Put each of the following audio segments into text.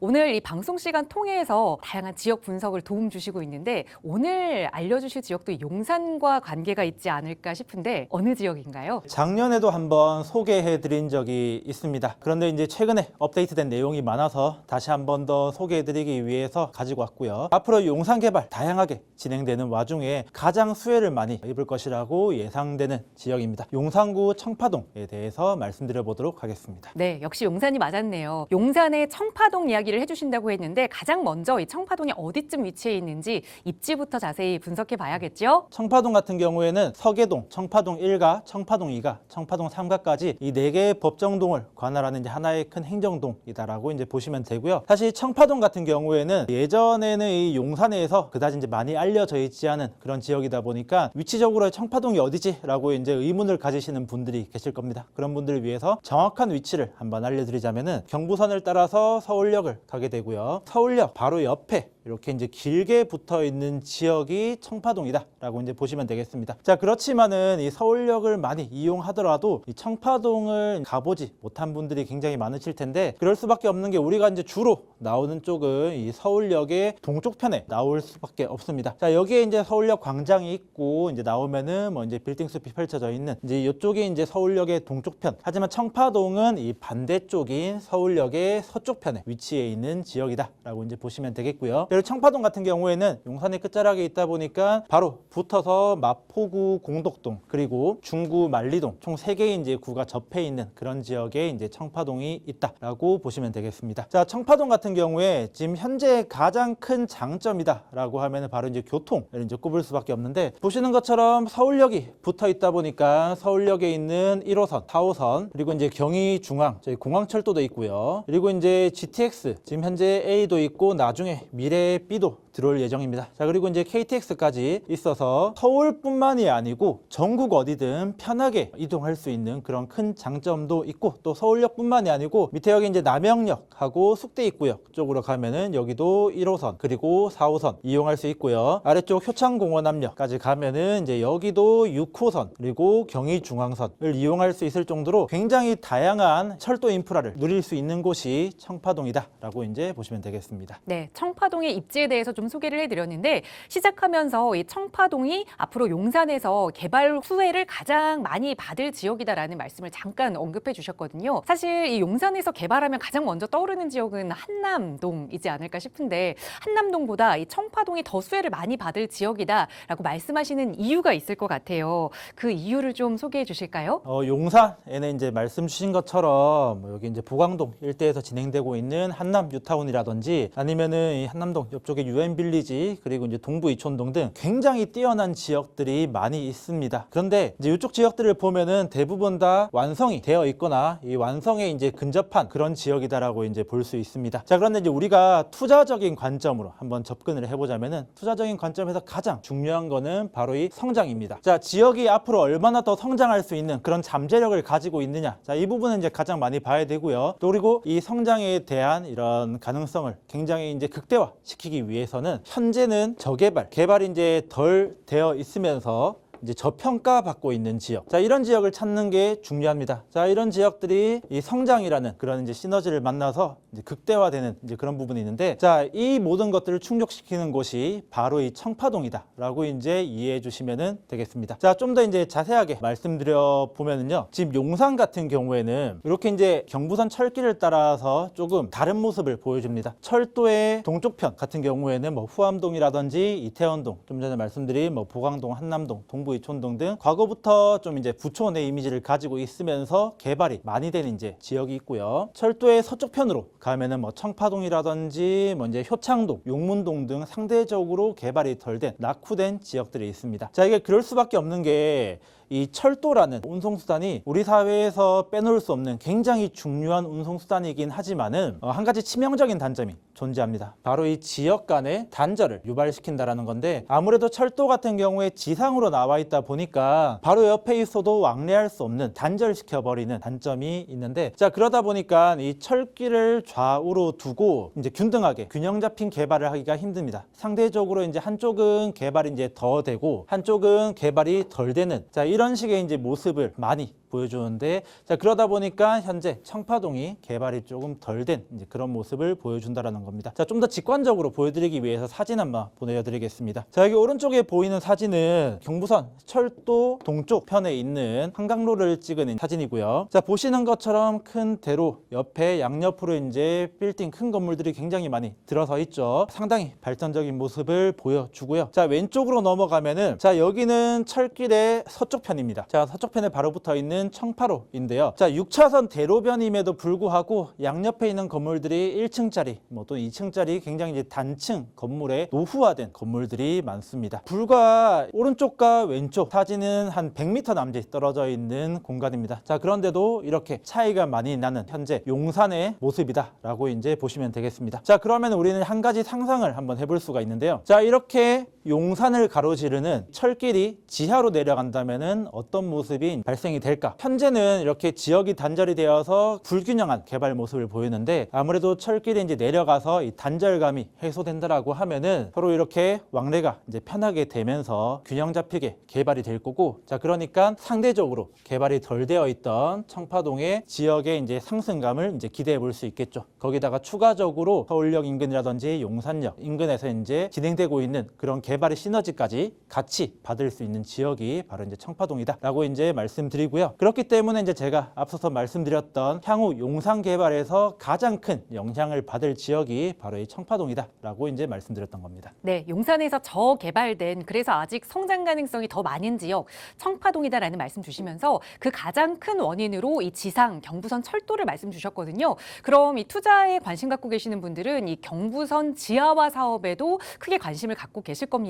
오늘 이 방송 시간 통해서 다양한 지역 분석을 도움 주시고 있는데 오늘 알려주실 지역도 용산과 관계가 있지 않을까 싶은데 어느 지역인가요? 작년에도 한번 소개해 드린 적이 있습니다. 그런데 이제 최근에 업데이트된 내용이 많아서 다시 한 번 더 소개해 드리기 위해서 가지고 왔고요. 앞으로 용산 개발 다양하게 진행되는 와중에 가장 수혜를 많이 입을 것이라고 예상되는 지역입니다. 용산구 청파동에 대해서 말씀드려 보도록 하겠습니다. 네, 역시 용산이 맞았네요. 용산의 청파동 이야기 를 해주신다고 했는데 가장 먼저 이 청파동이 어디쯤 위치해 있는지 입지부터 자세히 분석해 봐야겠죠? 청파동 같은 경우에는 서계동, 청파동 1가, 청파동 2가, 청파동 3가까지 이 네 개의 법정동을 관할하는 이제 하나의 큰 행정동이다라고 이제 보시면 되고요. 사실 청파동 같은 경우에는 예전에는 이 용산에서 그다지 이제 많이 알려져 있지 않은 그런 지역이다 보니까 위치적으로 청파동이 어디지라고 이제 의문을 가지시는 분들이 계실 겁니다. 그런 분들을 위해서 정확한 위치를 한번 알려드리자면은 경부선을 따라서 서울역을 가게 되고요. 서울역 바로 옆에 이렇게 이제 길게 붙어 있는 지역이 청파동이다라고 이제 보시면 되겠습니다. 자, 그렇지만은 이 서울역을 많이 이용하더라도 이 청파동을 가보지 못한 분들이 굉장히 많으실 텐데 그럴 수밖에 없는 게 우리가 이제 주로 나오는 쪽은 이 서울역의 동쪽 편에 나올 수밖에 없습니다. 자, 여기에 이제 서울역 광장이 있고 이제 나오면은 뭐 이제 빌딩 숲이 펼쳐져 있는 이제 이쪽이 이제 서울역의 동쪽 편. 하지만 청파동은 이 반대쪽인 서울역의 서쪽 편에 위치해 있는 지역이다라고 이제 보시면 되겠고요. 그리고 청파동 같은 경우에는 용산의 끝자락에 있다 보니까 바로 붙어서 마포구 공덕동 그리고 중구 만리동 총 세 개의 이제 구가 접해 있는 그런 지역에 이제 청파동이 있다라고 보시면 되겠습니다. 자, 청파동 같은 경우에 지금 현재 가장 큰 장점이다라고 하면은 바로 이제 교통을 이제 꼽을 수밖에 없는데 보시는 것처럼 서울역이 붙어 있다 보니까 서울역에 있는 1호선, 4호선 그리고 이제 경의 중앙 저희 공항철도도 있고요. 그리고 이제 GTX 지금 현재 A도 있고 나중에 미래 B도 들어올 예정입니다. 자, 그리고 이제 KTX까지 있어서 서울뿐만이 아니고 전국 어디든 편하게 이동할 수 있는 그런 큰 장점도 있고 또 서울역뿐만이 아니고 밑에 여기 이제 남영역하고 숙대입구역 쪽으로 가면은 여기도 1호선 그리고 4호선 이용할 수 있고요. 아래쪽 효창공원암역까지 가면은 이제 여기도 6호선 그리고 경의중앙선을 이용할 수 있을 정도로 굉장히 다양한 철도 인프라를 누릴 수 있는 곳이 청파동이다라고 이제 보시면 되겠습니다. 네, 청파동의 입지에 대해서 좀 소개를 해드렸는데 시작하면서 이 청파동이 앞으로 용산에서 개발 수혜를 가장 많이 받을 지역이다라는 말씀을 잠깐 언급해 주셨거든요. 사실 이 용산에서 개발하면 가장 먼저 떠오르는 지역은 한남동이지 않을까 싶은데 한남동보다 이 청파동이 더 수혜를 많이 받을 지역이다라고 말씀하시는 이유가 있을 것 같아요. 그 이유를 좀 소개해 주실까요? 어, 용산에는 이제 말씀 주신 것처럼 뭐 여기 이제 보강동 일대에서 진행되고 있는 한남 뉴타운이라든지 아니면은 이 한남동 옆쪽에 유엔 빌리지 그리고 이제 동부 이촌동 등 굉장히 뛰어난 지역들이 많이 있습니다. 그런데 이제 이쪽 지역들을 보면은 대부분 다 완성이 되어 있거나 이 완성에 이제 근접한 그런 지역이다라고 이제 볼 수 있습니다. 자, 그런데 이제 우리가 투자적인 관점으로 한번 접근을 해보자면은 투자적인 관점에서 가장 중요한 거는 바로 이 성장입니다. 자, 지역이 앞으로 얼마나 더 성장할 수 있는 그런 잠재력을 가지고 있느냐. 자, 이 부분은 이제 가장 많이 봐야 되고요. 또 그리고 이 성장에 대한 이런 가능성을 굉장히 이제 극대화 시키기 위해서는 현재는 저개발, 개발이 이제 덜 되어 있으면서 이제 저평가 받고 있는 지역. 자, 이런 지역을 찾는 게 중요합니다. 자, 이런 지역들이 이 성장이라는 그런 이제 시너지를 만나서 이제 극대화되는 이제 그런 부분이 있는데 자, 이 모든 것들을 충족시키는 곳이 바로 이 청파동이다라고 이제 이해해 주시면은 되겠습니다. 자, 좀 더 이제 자세하게 말씀드려 보면은요. 지금 용산 같은 경우에는 이렇게 이제 경부선 철길을 따라서 조금 다른 모습을 보여줍니다. 철도의 동쪽편 같은 경우에는 뭐 후암동이라든지 이태원동, 좀 전에 말씀드린 뭐 보강동, 한남동, 동부 이촌동 등 과거부터 좀 이제 부촌의 이미지를 가지고 있으면서 개발이 많이 된 이제 지역이 있고요. 철도의 서쪽 편으로 가면은 뭐 청파동이라든지 뭐 이제 효창동, 용문동 등 상대적으로 개발이 덜 된 낙후된 지역들이 있습니다. 자, 이게 그럴 수밖에 없는 게 이 철도라는 운송수단이 우리 사회에서 빼놓을 수 없는 굉장히 중요한 운송수단이긴 하지만은 어, 한 가지 치명적인 단점이 존재합니다. 바로 이 지역 간의 단절을 유발시킨다라는 건데 아무래도 철도 같은 경우에 지상으로 나와 있다 보니까 바로 옆에 있어도 왕래할 수 없는 단절시켜 버리는 단점이 있는데 자 그러다 보니까 이 철길을 좌우로 두고 이제 균등하게 균형 잡힌 개발을 하기가 힘듭니다. 상대적으로 이제 한쪽은 개발이 이제 더 되고 한쪽은 개발이 덜 되는 자 이런 식의 이제 모습을 많이 보여주는데 자 그러다 보니까 현재 청파동이 개발이 조금 덜 된 그런 모습을 보여준다라는 겁니다. 자 좀 더 직관적으로 보여드리기 위해서 사진 한번 보내드리겠습니다. 자 여기 오른쪽에 보이는 사진은 경부선 철도 동쪽 편에 있는 한강로를 찍은 사진이고요. 자 보시는 것처럼 큰 대로 옆에 양옆으로 이제 빌딩 큰 건물들이 굉장히 많이 들어서 있죠. 상당히 발전적인 모습을 보여주고요. 자 왼쪽으로 넘어가면은 자 여기는 철길의 서쪽 편입니다. 자 서쪽 편에 바로 붙어 있는 청파로인데요. 자 6차선 대로변임에도 불구하고 양옆에 있는 건물들이 1층짜리 뭐또 2층짜리 굉장히 이제 단층 건물에 노후화된 건물들이 많습니다. 불과 오른쪽과 왼쪽 사진은 한 100m 남짓 떨어져 있는 공간입니다. 자 그런데도 이렇게 차이가 많이 나는 현재 용산의 모습이다라고 이제 보시면 되겠습니다. 자 그러면 우리는 한 가지 상상을 한번 해볼 수가 있는데요. 자 이렇게 용산을 가로지르는 철길이 지하로 내려간다면은 어떤 모습이 발생이 될까? 현재는 이렇게 지역이 단절이 되어서 불균형한 개발 모습을 보이는데 아무래도 철길이 이제 내려가서 이 단절감이 해소된다라고 하면은 서로 이렇게 왕래가 이제 편하게 되면서 균형 잡히게 개발이 될 거고 자 그러니까 상대적으로 개발이 덜 되어 있던 청파동의 지역의 이제 상승감을 이제 기대해 볼 수 있겠죠. 거기다가 추가적으로 서울역 인근이라든지 용산역 인근에서 이제 진행되고 있는 그런 개발 의 시너지까지 같이 받을 수 있는 지역이 바로 이제 청파동이다라고 이제 말씀드리고요. 그렇기 때문에 이제 제가 앞서서 말씀드렸던 향후 용산 개발에서 가장 큰 영향을 받을 지역이 바로 이 청파동이다라고 이제 말씀드렸던 겁니다. 네, 용산에서 저개발된 그래서 아직 성장 가능성이 더 많은 지역 청파동이다라는 말씀 주시면서 그 가장 큰 원인으로 이 지상 경부선 철도를 말씀 주셨거든요. 그럼 이 투자에 관심 갖고 계시는 분들은 이 경부선 지하화 사업에도 크게 관심을 갖고 계실 겁니다.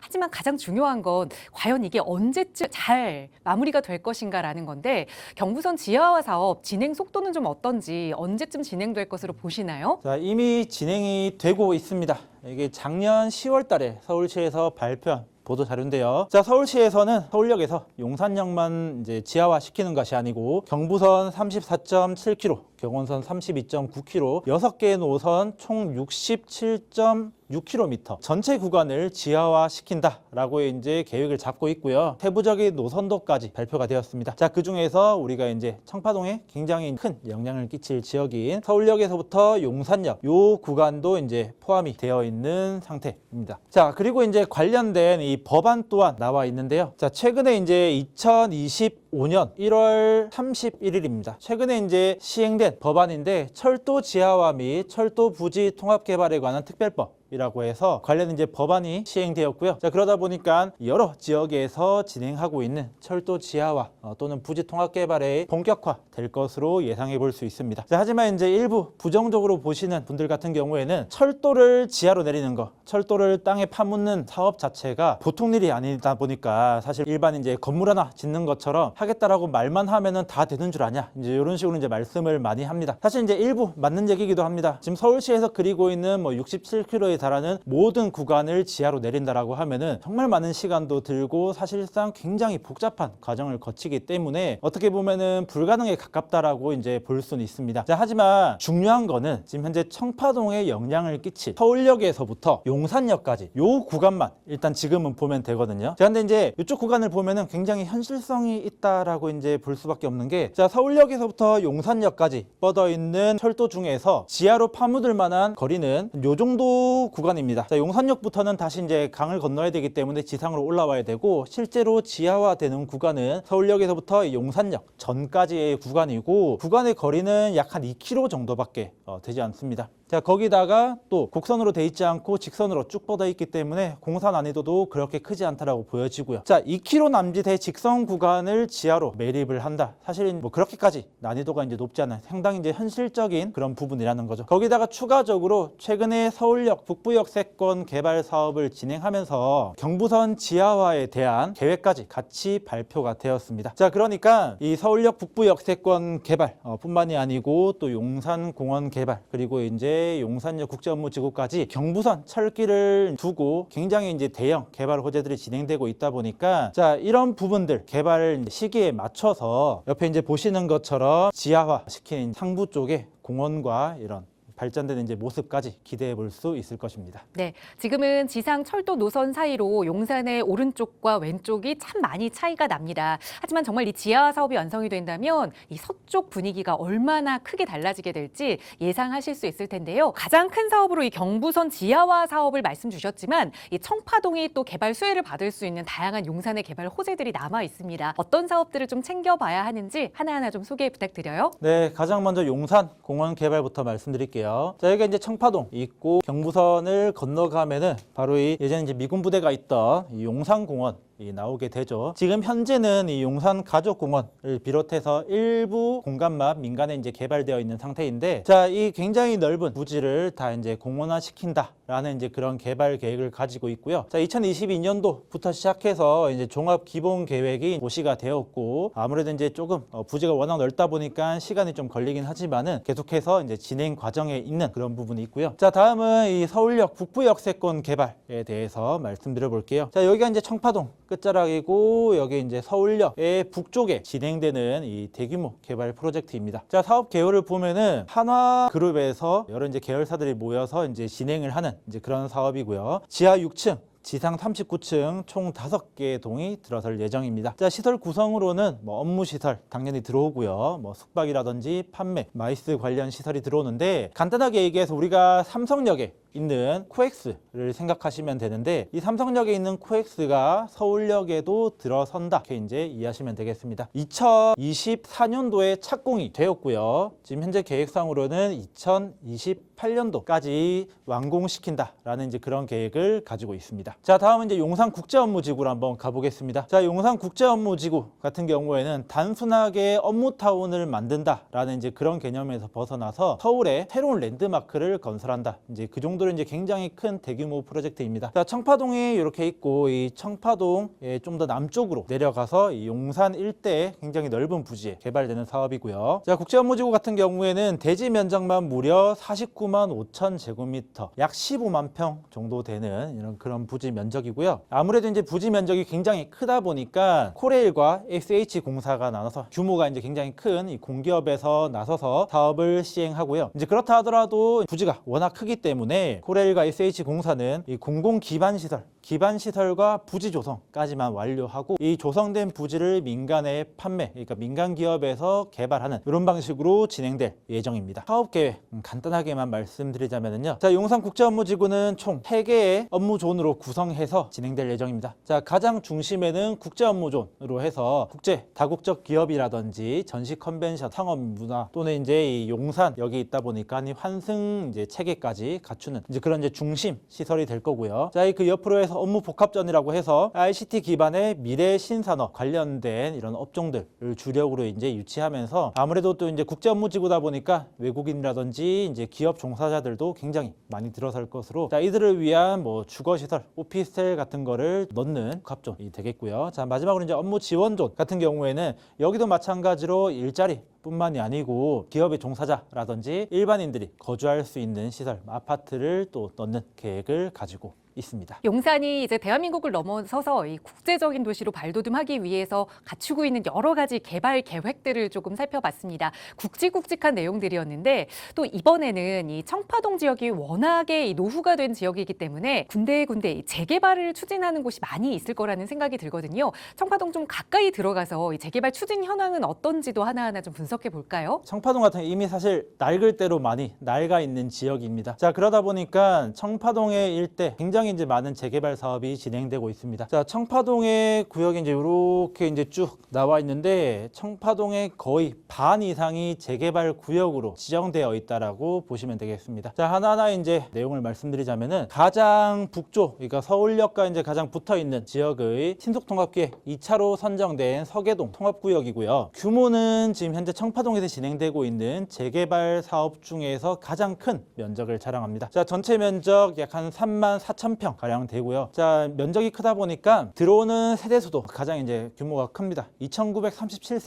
하지만 가장 중요한 건 과연 이게 언제쯤 잘 마무리가 될 것인가라는 건데 경부선 지하화 사업 진행 속도는 좀 어떤지 언제쯤 진행될 것으로 보시나요? 자, 이미 진행이 되고 있습니다. 이게 작년 10월 달에 서울시에서 발표한 보도 자료인데요. 자, 서울시에서는 서울역에서 용산역만 이제 지하화 시키는 것이 아니고 경부선 34.7km, 경원선 32.9km, 6개의 노선 총 67.6km 전체 구간을 지하화 시킨다라고 이제 계획을 잡고 있고요. 세부적인 노선도까지 발표가 되었습니다. 자, 그 중에서 우리가 이제 청파동에 굉장히 큰 영향을 끼칠 지역인 서울역에서부터 용산역 요 구간도 이제 포함이 되어 있는 상태입니다. 자, 그리고 이제 관련된 이 법안 또한 나와 있는데요. 자, 최근에 이제 2025년 1월 31일입니다. 최근에 이제 시행된 법안인데 철도 지하화 및 철도 부지 통합 개발에 관한 특별법 이라고 해서 관련 이제 법안이 시행되었고요. 자 그러다 보니까 여러 지역에서 진행하고 있는 철도 지하화 어, 또는 부지 통합 개발에 본격화 될 것으로 예상해 볼 수 있습니다. 자, 하지만 이제 일부 부정적으로 보시는 분들 같은 경우에는 철도를 지하로 내리는 거, 철도를 땅에 파묻는 사업 자체가 보통 일이 아니다 보니까 사실 일반 이제 건물 하나 짓는 것처럼 하겠다라고 말만 하면은 다 되는 줄 아냐 이제 이런 식으로 이제 말씀을 많이 합니다. 사실 이제 일부 맞는 얘기기도 합니다. 지금 서울시에서 그리고 있는 뭐 67km의 달하는 모든 구간을 지하로 내린다라고 하면은 정말 많은 시간도 들고 사실상 굉장히 복잡한 과정을 거치기 때문에 어떻게 보면은 불가능에 가깝다라고 이제 볼 수는 있습니다. 자, 하지만 중요한 거는 지금 현재 청파동에 영향을 끼칠 서울역에서부터 용산역까지 요 구간만 일단 지금은 보면 되거든요. 자, 근데 이제 이쪽 구간을 보면은 굉장히 현실성이 있다라고 이제 볼 수밖에 없는 게 자, 서울역에서부터 용산역까지 뻗어 있는 철도 중에서 지하로 파묻을 만한 거리는 요 정도 구간입니다. 자, 용산역부터는 다시 이제 강을 건너야 되기 때문에 지상으로 올라와야 되고 실제로 지하화되는 구간은 서울역에서부터 용산역 전까지의 구간이고 구간의 거리는 약 한 2km 정도밖에 어, 되지 않습니다. 자 거기다가 또 곡선으로 돼 있지 않고 직선으로 쭉 뻗어 있기 때문에 공사 난이도도 그렇게 크지 않다라고 보여지고요. 자 2km 남짓의 직선 구간을 지하로 매립을 한다. 사실은 뭐 그렇게까지 난이도가 이제 높지 않아요. 상당히 이제 현실적인 그런 부분이라는 거죠. 거기다가 추가적으로 최근에 서울역 북부역 세권 개발 사업을 진행하면서 경부선 지하화에 대한 계획까지 같이 발표가 되었습니다. 자 그러니까 이 서울역 북부역 세권 개발 어, 뿐만이 아니고 또 용산 공원 개발 그리고 이제 용산역 국제업무지구까지 경부선 철길을 두고 굉장히 이제 대형 개발 호재들이 진행되고 있다 보니까 자 이런 부분들 개발 시기에 맞춰서 옆에 이제 보시는 것처럼 지하화 시킨 상부 쪽에 공원과 이런 발전되는 이제 모습까지 기대해 볼 수 있을 것입니다. 네, 지금은 지상 철도 노선 사이로 용산의 오른쪽과 왼쪽이 참 많이 차이가 납니다. 하지만 정말 이 지하 사업이 완성이 된다면 이 서쪽 분위기가 얼마나 크게 달라지게 될지 예상하실 수 있을 텐데요. 가장 큰 사업으로 이 경부선 지하화 사업을 말씀 주셨지만 이 청파동이 또 개발 수혜를 받을 수 있는 다양한 용산의 개발 호재들이 남아 있습니다. 어떤 사업들을 좀 챙겨봐야 하는지 하나하나 좀 소개 부탁드려요. 네, 가장 먼저 용산 공원 개발부터 말씀드릴게요. 자, 여기가 이제 청파동 있고 경부선을 건너가면은 바로 이 예전에 이제 미군 부대가 있던 이 용산공원 이 나오게 되죠. 지금 현재는 이 용산 가족공원을 비롯해서 일부 공간만 민간에 이제 개발되어 있는 상태인데, 자, 이 굉장히 넓은 부지를 다 이제 공원화 시킨다라는 이제 그런 개발 계획을 가지고 있고요. 자, 2022년도부터 시작해서 이제 종합 기본 계획이 고시가 되었고, 아무래도 이제 조금 어, 부지가 워낙 넓다 보니까 시간이 좀 걸리긴 하지만은 계속해서 이제 진행 과정에 있는 그런 부분이 있고요. 자, 다음은 이 서울역 북부역 세권 개발에 대해서 말씀드려 볼게요. 자, 여기가 이제 청파동 끝자락이고 여기 이제 서울역의 북쪽에 진행되는 이 대규모 개발 프로젝트입니다. 자, 사업 개요를 보면은 한화 그룹에서 여러 이제 계열사들이 모여서 이제 진행을 하는 이제 그런 사업이고요. 지하 6층 지상 39층 총 5개의 동이 들어설 예정입니다. 자, 시설 구성으로는 뭐 업무 시설 당연히 들어오고요. 뭐 숙박이라든지 판매, 마이스 관련 시설이 들어오는데 간단하게 얘기해서 우리가 삼성역에 있는 코엑스를 생각하시면 되는데 이 삼성역에 있는 코엑스가 서울역에도 들어선다 이렇게 이제 이해하시면 되겠습니다. 2024년도에 착공이 되었고요. 지금 현재 계획상으로는 2028년도까지 완공시킨다라는 이제 그런 계획을 가지고 있습니다. 자, 다음은 이제 용산 국제업무지구로 한번 가보겠습니다. 자, 용산 국제업무지구 같은 경우에는 단순하게 업무타운을 만든다라는 이제 그런 개념에서 벗어나서 서울에 새로운 랜드마크를 건설한다. 이제 그 정도 로 이제 굉장히 큰 대규모 프로젝트입니다. 자, 청파동이 이렇게 있고 이 청파동의 좀더 남쪽으로 내려가서 이 용산 일대에 굉장히 넓은 부지에 개발되는 사업이고요. 자, 국제 업무지구 같은 경우에는 대지 면적만 무려 49만 5천 제곱미터, 약 15만 평 정도 되는 이런 그런 부지 면적이고요. 아무래도 이제 부지 면적이 굉장히 크다 보니까 코레일과 SH 공사가 나눠서 규모가 이제 굉장히 큰 이 공기업에서 나서서 사업을 시행하고요. 이제 그렇다 하더라도 부지가 워낙 크기 때문에 코레일과 SH 공사는 이 공공 기반 시설 기반 시설과 부지 조성까지만 완료하고 이 조성된 부지를 민간에 판매, 그러니까 민간 기업에서 개발하는 이런 방식으로 진행될 예정입니다. 사업 계획 음, 간단하게만 말씀드리자면요. 자, 용산 국제 업무 지구는 총 3개의 업무 존으로 구성해서 진행될 예정입니다. 자, 가장 중심에는 국제 업무 존으로 해서 국제 다국적 기업이라든지 전시 컨벤션, 상업 문화 또는 이제 이 용산 여기 있다 보니까 이 환승 이제 체계까지 갖추는 이제 그런 이제 중심 시설이 될 거고요. 자, 이 그 옆으로 해서 업무 복합전이라고 해서 ICT 기반의 미래 신산업 관련된 이런 업종들을 주력으로 이제 유치하면서 아무래도 또 이제 국제 업무 지구다 보니까 외국인이라든지 이제 기업 종사자들도 굉장히 많이 들어설 것으로 자, 이들을 위한 뭐 주거 시설, 오피스텔 같은 거를 넣는 복합존이 되겠고요. 자, 마지막으로 이제 업무 지원존 같은 경우에는 여기도 마찬가지로 일자리 뿐만이 아니고 기업의 종사자라든지 일반인들이 거주할 수 있는 시설, 아파트를 또 넣는 계획을 가지고 있습니다. 용산이 이제 대한민국을 넘어서서 이 국제적인 도시로 발돋움하기 위해서 갖추고 있는 여러 가지 개발 계획들을 조금 살펴봤습니다. 굵직굵직한 내용들이었는데 또 이번에는 이 청파동 지역이 워낙에 이 노후가 된 지역이기 때문에 군데군데 이 재개발을 추진하는 곳이 많이 있을 거라는 생각이 들거든요. 청파동 좀 가까이 들어가서 이 재개발 추진 현황은 어떤지도 하나하나 좀 분석해 볼까요? 청파동 같은 이미 사실 낡을 대로 많이 낡아 있는 지역입니다. 자 그러다 보니까 청파동의 일대 굉장히 이제 많은 재개발 사업이 진행되고 있습니다. 자 청파동의 구역이 이제 이렇게 이제 쭉 나와 있는데 청파동의 거의 반 이상이 재개발 구역으로 지정되어 있다라고 보시면 되겠습니다. 자 하나하나 이제 내용을 말씀드리자면은 가장 북쪽 그러니까 서울역과 이제 가장 붙어 있는 지역의 신속통합계획 2차로 선정된 서계동 통합구역이고요. 규모는 지금 현재 청파동에서 진행되고 있는 재개발 사업 중에서 가장 큰 면적을 자랑합니다. 자, 전체 면적 약 한 3만 4천 평 가량 되고요. 자, 면적이 크다 보니까 들어오는 세대 수도 가장 이제 규모가 큽니다. 2,937세대.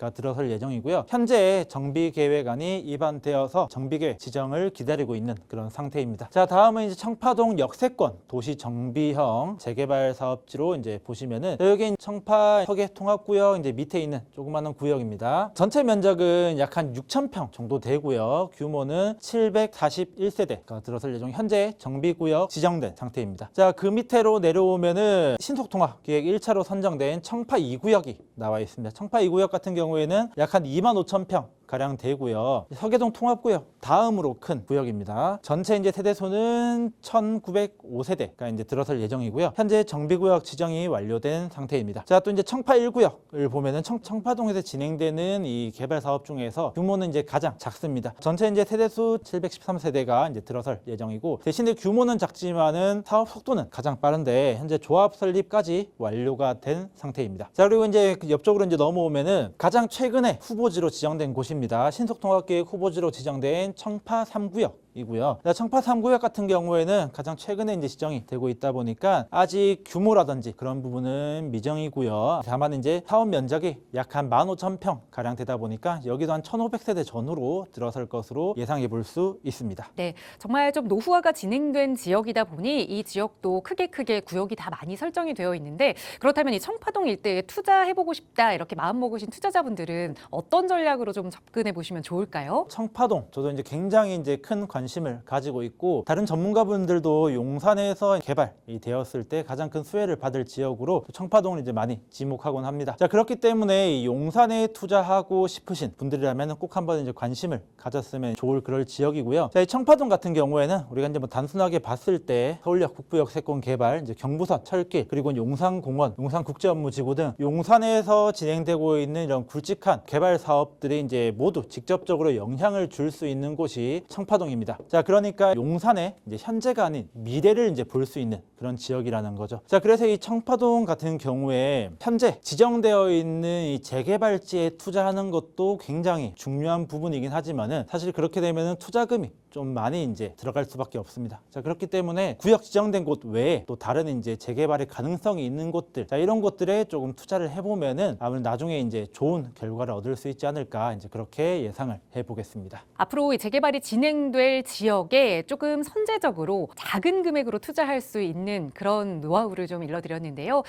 세대가 들어설 예정이고요. 현재 정비 계획안이 입안되어서 정비 계획 지정을 기다리고 있는 그런 상태입니다. 자, 다음은 이제 청파동 역세권 도시 정비형 재개발 사업지로 이제 보시면은 여기 청파 서계 통합구역 이제 밑에 있는 조그마한 구역입니다. 전체 면적은 약 한 6,000평 정도 되고요. 규모는 741세대가 들어설 예정. 현재 정비구역 지정된 상 태입니다. 자, 그 밑으로 내려오면은 신속통합 계획 1차로 선정된 청파 2구역이 나와 있습니다. 청파 2구역 같은 경우에는 약 한 2만 5천 평 가량 되고요. 서계동 통합구역 다음으로 큰 구역입니다. 전체 이제 세대수는 1,905세대가 이제 들어설 예정이고요. 현재 정비구역 지정이 완료된 상태입니다. 자, 또 이제 청파 1구역을 보면은 청, 청파동에서 진행되는 이 개발 사업 중에서 규모는 이제 가장 작습니다. 전체 이제 세대수 713세대가 이제 들어설 예정이고 대신에 규모는 작지만은 사업 속도는 가장 빠른데 현재 조합 설립까지 완료가 된 상태입니다. 자, 그리고 이제 그 옆쪽으로 이제 넘어오면은 가장 최근에 후보지로 지정된 곳입니다. 신속통합계획 후보지로 지정된 청파 3구역. 이고요. 청파 3구역 같은 경우에는 가장 최근에 이제 지정이 되고 있다 보니까 아직 규모라든지 그런 부분은 미정이고요. 다만 이제 사업 면적이 약 한 15,000평 가량 되다 보니까 여기도 한 1,500세대 전후로 들어설 것으로 예상해 볼 수 있습니다. 네, 정말 좀 노후화가 진행된 지역이다 보니 이 지역도 크게 크게 구역이 다 많이 설정이 되어 있는데 그렇다면 이 청파동 일대에 투자해 보고 싶다 이렇게 마음 먹으신 투자자분들은 어떤 전략으로 좀 접근해 보시면 좋을까요? 청파동 저도 이제 굉장히 이제 큰 관심 을 가지고 있고 다른 전문가분들도 용산에서 개발이 되었을 때 가장 큰 수혜를 받을 지역으로 청파동을 이제 많이 지목하곤 합니다. 자 그렇기 때문에 이 용산에 투자하고 싶으신 분들이라면 꼭 한번 이제 관심을 가졌으면 좋을 그럴 지역이고요. 자, 이 청파동 같은 경우에는 우리가 이제 뭐 단순하게 봤을 때 서울역 북부역 세권 개발, 이제 경부선, 철길 그리고 용산공원, 용산국제업무지구 등 용산에서 진행되고 있는 이런 굵직한 개발 사업들이 이제 모두 직접적으로 영향을 줄 수 있는 곳이 청파동입니다. 자, 그러니까 용산의 이제 현재가 아닌 미래를 이제 볼 수 있는 그런 지역이라는 거죠. 자, 그래서 이 청파동 같은 경우에 현재 지정되어 있는 이 재개발지에 투자하는 것도 굉장히 중요한 부분이긴 하지만은 사실 그렇게 되면은 투자금이 좀 많이 이제 들어갈 수밖에 없습니다. 자, 그렇기 때문에 구역 지정된 곳 외에 또 다른 이제 재개발의 가능성이 있는 곳들, 자, 이런 곳들에 조금 투자를 해보면은 아무래도 나중에 이제 좋은 결과를 얻을 수 있지 않을까 이제 그렇게 예상을 해보겠습니다. 앞으로 이 재개발이 진행될 지역에 조금 선제적으로 작은 금액으로 투자할 수 있는 그런 노하우를 좀 일러드렸는데요.